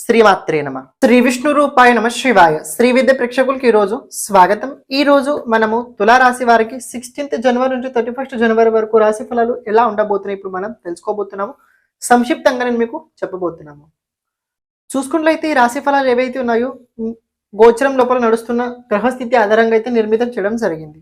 శ్రీమాత్రే నమ. శ్రీ విష్ణు రూపాయ నమ శివాయ. శ్రీ విద్య ప్రేక్షకులకి ఈ రోజు స్వాగతం. ఈ రోజు మనము తులారాశి వారికి సిక్స్టీన్త్ జనవరి నుంచి థర్టీ ఫస్ట్ జనవరి వరకు రాశి ఫలాలు ఎలా ఉండబోతున్నాయి ఇప్పుడు మనం తెలుసుకోబోతున్నాము. సంక్షిప్తంగా నేను మీకు చెప్పబోతున్నాము. చూసుకున్నట్లయితే ఈ రాశి ఫలాలు ఏవైతే ఉన్నాయో గోచరం లోపల నడుస్తున్న గ్రహస్థితి ఆధారంగా అయితే నిర్మితం చేయడం జరిగింది.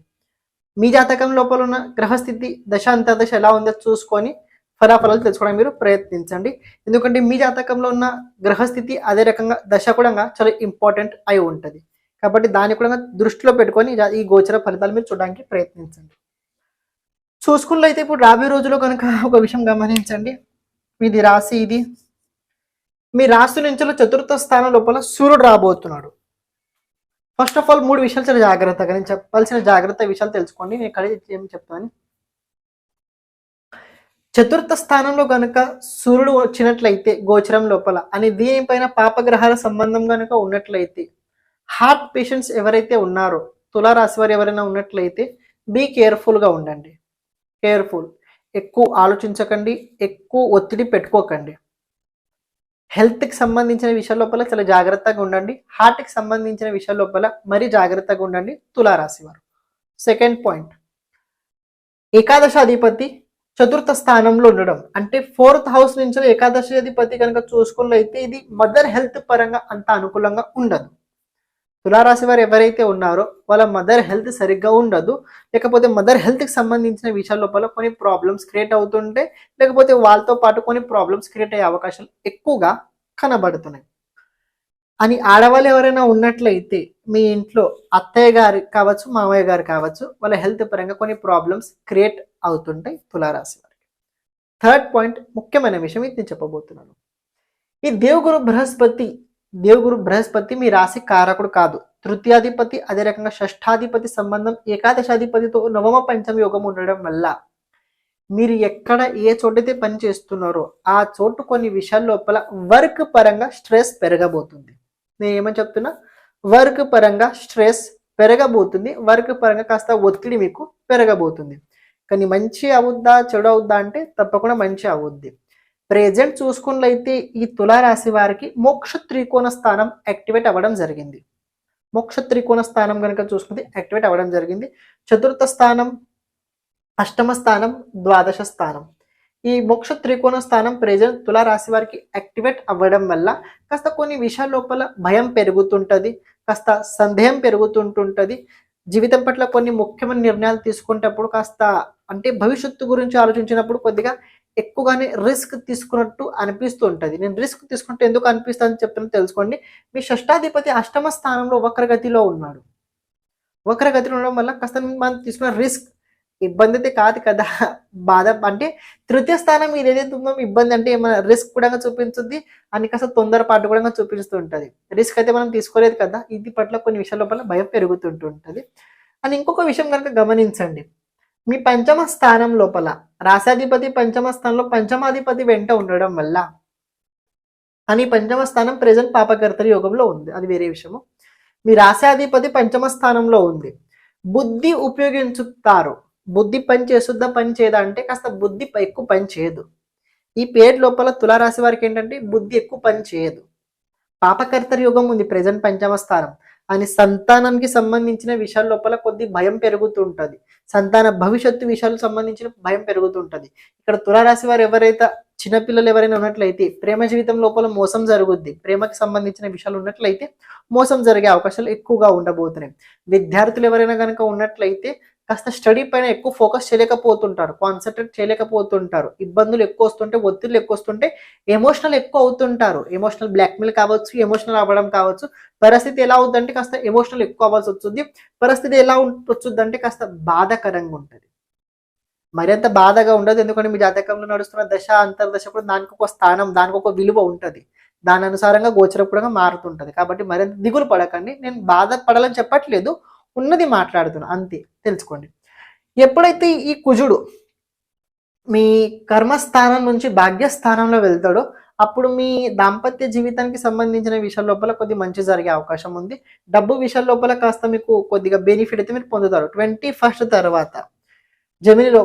మీ జాతకం లోపల ఉన్న గ్రహస్థితి దశ అంతర్దశ ఎలా ఉందో చూసుకొని ఫలాఫలాలు తెలుసుకోవడం మీరు ప్రయత్నించండి. ఎందుకంటే మీ జాతకంలో ఉన్న గ్రహస్థితి అదే రకంగా దశ కూడా చాలా ఇంపార్టెంట్ అయి ఉంటుంది. కాబట్టి దాన్ని కూడా దృష్టిలో పెట్టుకొని ఈ గోచర ఫలితాలు మీరు చూడడానికి ప్రయత్నించండి. చూసుకున్నట్లయితే ఇప్పుడు రాబోయే రోజుల్లో కనుక ఒక విషయం గమనించండి. ఇది రాశి ఇది. మీ రాశి నుంచి చతుర్థ స్థానం లోపల సూర్యుడు రాబోతున్నాడు. ఫస్ట్ ఆఫ్ ఆల్ మూడు విషయాలు చాలా జాగ్రత్తగా నేను చెప్పాల్సిన జాగ్రత్త విషయాలు తెలుసుకోండి. నేను ఇక్కడ ఏం చెప్తాను చతుర్థ స్థానంలో కనుక సూర్యుడు వచ్చినట్లయితే గోచరం లోపల అని దీనిపైన పాపగ్రహాల సంబంధం కనుక ఉన్నట్లయితే హార్ట్ పేషెంట్స్ ఎవరైతే ఉన్నారో తులారాశి వారు ఎవరైనా ఉన్నట్లయితే బీ కేర్ఫుల్గా ఉండండి. కేర్ఫుల్ ఎక్కువ ఆలోచించకండి ఎక్కువ ఒత్తిడి పెట్టుకోకండి. హెల్త్కి సంబంధించిన విషయాల లోపల చాలా జాగ్రత్తగా ఉండండి. హార్ట్కి సంబంధించిన విషయాల లోపల మరీ జాగ్రత్తగా ఉండండి తులారాశి వారు. సెకండ్ పాయింట్ ఏకాదశాధిపతి చతుర్థ స్థానంలో ఉండడం. అంటే ఫోర్త్ హౌస్ నుంచి ఏకాదశి అధిపతి కనుక చూసుకున్నైతే ఇది మదర్ హెల్త్ పరంగా అంత అనుకూలంగా ఉండదు. తులారాశి వారు ఎవరైతే ఉన్నారో వాళ్ళ మదర్ హెల్త్ సరిగ్గా ఉండదు. లేకపోతే మదర్ హెల్త్కి సంబంధించిన విషయాల లోపల కొన్ని ప్రాబ్లమ్స్ క్రియేట్ అవుతుంటే లేకపోతే వాళ్ళతో పాటు కొన్ని ప్రాబ్లమ్స్ క్రియేట్ అయ్యే అవకాశాలు ఎక్కువగా కనబడుతున్నాయి. అని ఆడవాళ్ళు ఎవరైనా ఉన్నట్లయితే మీ ఇంట్లో అత్తయ్య గారు కావచ్చు మామయ్య గారు కావచ్చు వాళ్ళ హెల్త్ పరంగా కొన్ని ప్రాబ్లమ్స్ క్రియేట్ అవుతుంటాయి తులారాశి వారికి. థర్డ్ పాయింట్ ముఖ్యమైన విషయం ఇది నేను చెప్పబోతున్నాను. ఈ దేవుగురు బృహస్పతి దేవుగురు బృహస్పతి మీ రాశి కారకుడు కాదు. తృతీయాధిపతి అదే రకంగా షష్ఠాధిపతి సంబంధం ఏకాదశాధిపతితో నవమ పంచమ యోగం ఉండడం వల్ల మీరు ఎక్కడ ఏ చోటైతే పని చేస్తున్నారో ఆ చోటు కొన్ని విషయాల లోపల వర్క్ పరంగా స్ట్రెస్ పెరగబోతుంది. నేను ఏమని చెప్తున్నా? వర్క్ పరంగా స్ట్రెస్ పెరగబోతుంది. వర్క్ పరంగా కాస్త ఒత్తిడి మీకు పెరగబోతుంది. కానీ మంచి అవుద్దా చెడు అవుద్దా అంటే తప్పకుండా మంచి అవుద్ది. ప్రెజెంట్ చూసుకున్నట్లయితే ఈ తులారాశి వారికి మోక్ష త్రికోణ స్థానం యాక్టివేట్ అవ్వడం జరిగింది. మోక్ష త్రికోణ స్థానం కనుక చూసుకుంటే యాక్టివేట్ అవ్వడం జరిగింది. చతుర్థ స్థానం అష్టమ స్థానం ద్వాదశ స్థానం. ఈ మోక్ష త్రికోణ స్థానం ప్రెజెంట్ తులారాశి వారికి యాక్టివేట్ అవ్వడం వల్ల కాస్త కొన్ని విషయాల లోపల భయం పెరుగుతుంటుంది కాస్త సందేహం పెరుగుతుంటుంటుంది. జీవితం పట్ల కొన్ని ముఖ్యమైన నిర్ణయాలు తీసుకునేటప్పుడు కాస్త అంటే భవిష్యత్తు గురించి ఆలోచించినప్పుడు కొద్దిగా ఎక్కువగానే రిస్క్ తీసుకున్నట్టు అనిపిస్తూ ఉంటుంది నేను రిస్క్ తీసుకుంటే ఎందుకు అనిపిస్తుందని చెప్తున్నా తెలుసుకోండి. మీ షష్టాధిపతి అష్టమ స్థానంలో వక్రగతిలో ఉన్నాడు. వక్రగతిలో ఉండడం వల్ల కాస్త మనం తీసుకున్న రిస్క్ ఇబ్బంది అయితే కాదు కదా. బాధ అంటే తృతీయ స్థానం ఇది ఏదైతే ఉందో ఇబ్బంది అంటే ఏమైనా రిస్క్ కూడా చూపించుద్ది అని కాస్త తొందరపాటు కూడా చూపిస్తూ ఉంటుంది రిస్క్ అయితే మనం తీసుకోలేదు కదా. ఇది పట్ల కొన్ని విషయాల లోపల భయం పెరుగుతుంటుంటుంది. అని ఇంకొక విషయం కనుక గమనించండి. మీ పంచమ స్థానం లోపల రాసాధిపతి పంచమ స్థానంలో పంచమాధిపతి వెంట ఉండడం వల్ల అని పంచమ స్థానం ప్రెజెంట్ పాపకర్తల యోగంలో ఉంది. అది వేరే విషయము. మీ రాశాధిపతి పంచమ స్థానంలో ఉంది. బుద్ధి ఉపయోగించుతారు. బుద్ధి పని చేస్తుందా పని చేయదా అంటే కాస్త బుద్ధి ఎక్కువ పని చేయదు. ఈ పేరు లోపల తులారాశి వారికి ఏంటంటే బుద్ధి ఎక్కువ పని చేయదు. పాపకర్తరి యోగం ఉంది ప్రెజెంట్ పంచమ స్థానం. అని సంతానానికి సంబంధించిన విషయాల లోపల కొద్ది భయం పెరుగుతుంటది. సంతాన భవిష్యత్తు విషయాలకు సంబంధించిన భయం పెరుగుతుంటది. ఇక్కడ తులారాశి వారు ఎవరైతే చిన్నపిల్లలు ఎవరైనా ఉన్నట్లయితే ప్రేమ జీవితం లోపల మోసం జరుగుద్ది. ప్రేమకి సంబంధించిన విషయాలు ఉన్నట్లయితే మోసం జరిగే అవకాశాలు ఎక్కువగా ఉండబోతున్నాయి. విద్యార్థులు ఎవరైనా కనుక ఉన్నట్లయితే కాస్త స్టడీ పైన ఎక్కువ ఫోకస్ చేయలేకపోతుంటారు కాన్సన్ట్రేట్ చేయలేకపోతుంటారు. ఇబ్బందులు ఎక్కువ వస్తుంటే ఒత్తిళ్ళు ఎక్కువ వస్తుంటే ఎమోషనల్ ఎక్కువ అవుతుంటారు. ఎమోషనల్ బ్లాక్మెయిల్ కావచ్చు ఎమోషనల్ అవ్వడం కావచ్చు. పరిస్థితి ఎలా అవుతుందంటే కాస్త ఎమోషనల్ ఎక్కువ అవ్వాల్సి వస్తుంది. పరిస్థితి ఎలా వచ్చుద్ది అంటే కాస్త బాధాకరంగా ఉంటుంది. మరింత బాధగా ఉండదు. ఎందుకంటే మీ జాతకంలో నడుస్తున్న దశ అంతర్దశ కూడా దానికి ఒక స్థానం దానికి ఒక విలువ ఉంటుంది. దాని అనుసారంగా గోచరపురంగా మారుతుంటది. కాబట్టి మరింత దిగులు పడకండి. నేను బాధపడాలని చెప్పట్లేదు. ఉన్నది మాట్లాడుతున్నా అంతే తెలుసుకోండి. ఎప్పుడైతే ఈ కుజుడు మీ కర్మస్థానం నుంచి భాగ్యస్థానంలో వెళ్తాడో అప్పుడు మీ దాంపత్య జీవితానికి సంబంధించిన విషయాల లోపల కొద్ది మంచి జరిగే అవకాశం ఉంది. డబ్బు విషయాల లోపల కాస్త మీకు కొద్దిగా బెనిఫిట్ అయితే మీరు పొందుతారు. ట్వంటీ ఫస్ట్ తర్వాత జమినిలో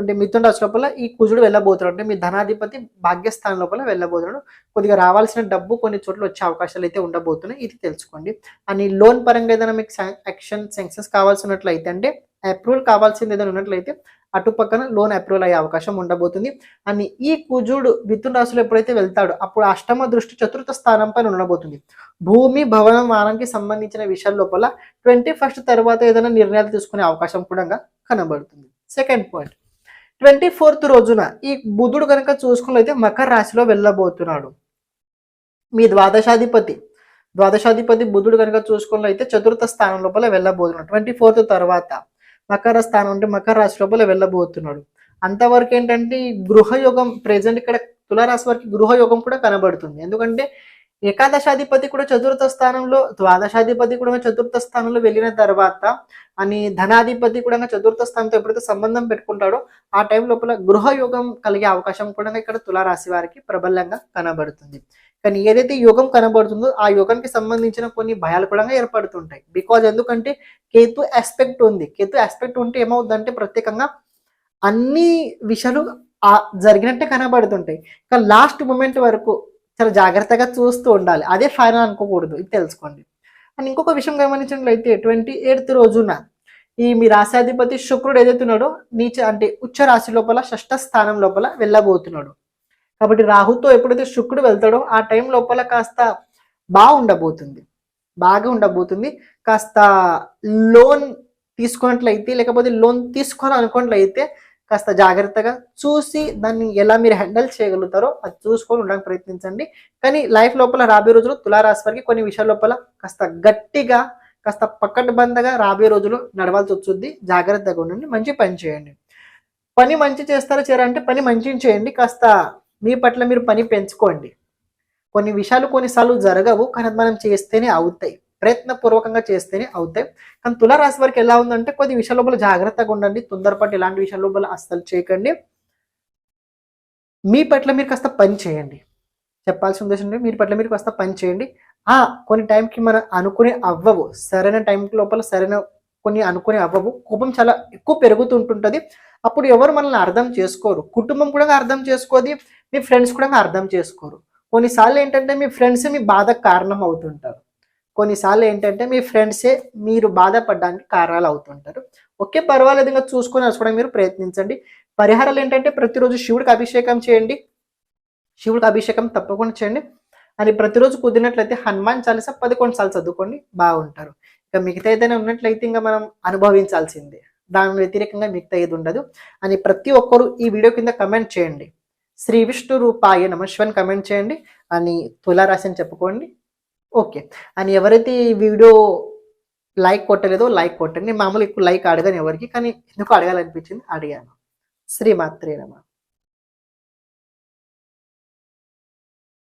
అంటే మిథున రాశి లోపల ఈ కుజుడు వెళ్ళబోతున్నాడు. అంటే మీ ధనాధిపతి భాగ్యస్థానం లోపల వెళ్ళబోతున్నాడు. కొద్దిగా రావాల్సిన డబ్బు కొన్ని చోట్ల వచ్చే అవకాశాలు అయితే ఉండబోతున్నాయి. ఇది తెలుసుకోండి. అని లోన్ పరంగా ఏదైనా మీకు యాక్షన్ శాంక్షన్స్ కావాల్సినట్లయితే అంటే అప్రూవల్ కావాల్సింది ఏదైనా ఉన్నట్లయితే అటు పక్కన లోన్ అప్రూవల్ అయ్యే అవకాశం ఉండబోతుంది. అని ఈ కుజుడు మిథున రాశిలో ఎప్పుడైతే వెళ్తాడో అప్పుడు అష్టమ దృష్టి చతుర్థ స్థానం పైన ఉండబోతుంది. భూమి భవనం వారానికి సంబంధించిన విషయాల లోపల ట్వంటీ ఫస్ట్ తర్వాత ఏదైనా నిర్ణయాలు తీసుకునే అవకాశం కూడా కనబడుతుంది. సెకండ్ పాయింట్ ట్వంటీ ఫోర్త్ రోజున ఈ బుధుడు కనుక చూసుకున్నైతే మకర రాశిలో వెళ్ళబోతున్నాడు. మీ ద్వాదశాధిపతి. ద్వాదశాధిపతి బుధుడు కనుక చూసుకున్నైతే చతుర్థ స్థానం లోపల వెళ్ళబోతున్నాడు. ట్వంటీ ఫోర్త్ తర్వాత మకర స్థానం అంటే మకర రాశి లోపల వెళ్ళబోతున్నాడు. అంతవరకు ఏంటంటే ఈ గృహయోగం ప్రెజెంట్ ఇక్కడ తులారాశి వారికి గృహయోగం కూడా కనబడుతుంది. ఎందుకంటే ఏకాదశాధిపతి కూడా చతుర్థ స్థానంలో ద్వాదశాధిపతి కూడా చతుర్థ స్థానంలో వెళ్ళిన తర్వాత అని ధనాధిపతి కూడా చతుర్థ స్థానంతో ఎప్పుడైతే సంబంధం పెట్టుకుంటాడో ఆ టైం లోపల గృహయోగం కలిగే అవకాశం కూడా ఇక్కడ తులారాశి వారికి ప్రబలంగా కనబడుతుంది. కానీ ఏదైతే యోగం కనబడుతుందో ఆ యోగానికి సంబంధించిన కొన్ని భయాలు కూడా ఏర్పడుతుంటాయి. బికాజ్ ఎందుకంటే కేతు ఆస్పెక్ట్ ఉంది. కేతు ఆస్పెక్ట్ ఉంటే ఏమవుతుందంటే ప్రత్యేకంగా అన్ని విషయాలు ఆ జరిగినట్టే కనబడుతుంటాయి. కానీ లాస్ట్ మూమెంట్ వరకు చాలా జాగ్రత్తగా చూస్తూ ఉండాలి. అదే ఫైనల్ అనుకోకూడదు. ఇది తెలుసుకోండి. అండ్ ఇంకొక విషయం గమనించినట్లయితే ట్వంటీ ఎయిత్ రోజున ఈ మీ రాశాధిపతి శుక్రుడు ఏదైతే ఉన్నాడో నీచ అంటే ఉచ్చ రాశి లోపల షష్ఠ స్థానం లోపల వెళ్ళబోతున్నాడు. కాబట్టి రాహుతో ఎప్పుడైతే శుక్రుడు వెళ్తాడో ఆ టైం లోపల కాస్త బాగుండబోతుంది. బాగా ఉండబోతుంది. కాస్త లోన్ తీసుకున్నట్లయితే లేకపోతే లోన్ తీసుకోవాలనుకున్నట్లయితే కాస్త జాగ్రత్తగా చూసి దాన్ని ఎలా మీరు హ్యాండిల్ చేయగలుగుతారో అది చూసుకొని ఉండడానికి ప్రయత్నించండి. కానీ లైఫ్ లోపల రాబోయే రోజులు తులారాశి వారికి కొన్ని విషయాల లోపల కాస్త గట్టిగా కాస్త పక్కడ్బందగా రాబోయే రోజులు నడవాల్సి వస్తుంది. జాగ్రత్తగా ఉండండి మంచి పని చేయండి. పని మంచి చేస్తారో చేయాలంటే పని మంచిగా చేయండి. కాస్త మీ పట్ల మీరు పని పెంచుకోండి. కొన్ని విషయాలు కొన్నిసార్లు జరగవు కానీ అది మనం చేస్తేనే అవుతాయి. ప్రయత్నపూర్వకంగా చేస్తేనే అవుతాయి. కానీ తులారాశి వారికి ఎలా ఉందంటే కొద్ది విషయాల లోపల జాగ్రత్తగా ఉండండి తొందరపాటు ఇలాంటి విషయాల లోపల అస్సలు చేయకండి. మీ పట్ల మీరు కాస్త పని చేయండి. చెప్పాల్సిన ఉద్దేశం మీరు మీ పట్ల మీరు కాస్త పని చేయండి. ఆ కొన్ని టైంకి మనం అనుకునే అవ్వవు. సరైన టైం లోపల సరైన కొన్ని అనుకునే అవ్వవు. కోపం చాలా ఎక్కువ పెరుగుతుంటుంటుంది అప్పుడు ఎవరు మనల్ని అర్థం చేసుకోరు. కుటుంబం కూడా అర్థం చేసుకోది. మీ ఫ్రెండ్స్ కూడా అర్థం చేసుకోరు. కొన్నిసార్లు ఏంటంటే మీ ఫ్రెండ్స్ మీ బాధకు కారణం అవుతుంటారు. కొన్నిసార్లు ఏంటంటే మీ ఫ్రెండ్సే మీరు బాధపడడానికి కారణాలు అవుతుంటారు ఓకే పర్వాలేదు ఇంకా చూసుకొని నడుచుకోవడానికి మీరు ప్రయత్నించండి. పరిహారాలు ఏంటంటే ప్రతిరోజు శివుడికి అభిషేకం చేయండి. శివుడికి అభిషేకం తప్పకుండా చేయండి. అని ప్రతిరోజు కుదిరినట్లయితే హనుమాన్ చాలీస పదకొండు సార్లు చదువుకోండి. బాగుంటారు. ఇక మిగతా ఏదైనా ఉన్నట్లయితే ఇంకా మనం అనుభవించాల్సిందే. దాని వ్యతిరేకంగా మిగతా ఏది ఉండదు. అని ప్రతి ఒక్కరు ఈ వీడియో కింద కమెంట్ చేయండి. శ్రీ విష్ణు రూపాయ నమశివన్ కమెంట్ చేయండి. అని తులారాశి అని చెప్పుకోండి. ఓకే. అని ఎవరైతే ఈ వీడియో లైక్ కొట్టలేదో లైక్ కొట్టండి. మామూలు ఎక్కువ లైక్ అడగను ఎవరికి కానీ ఎందుకు అడగాలనిపించింది అడిగాను. శ్రీమాత్రే నమ.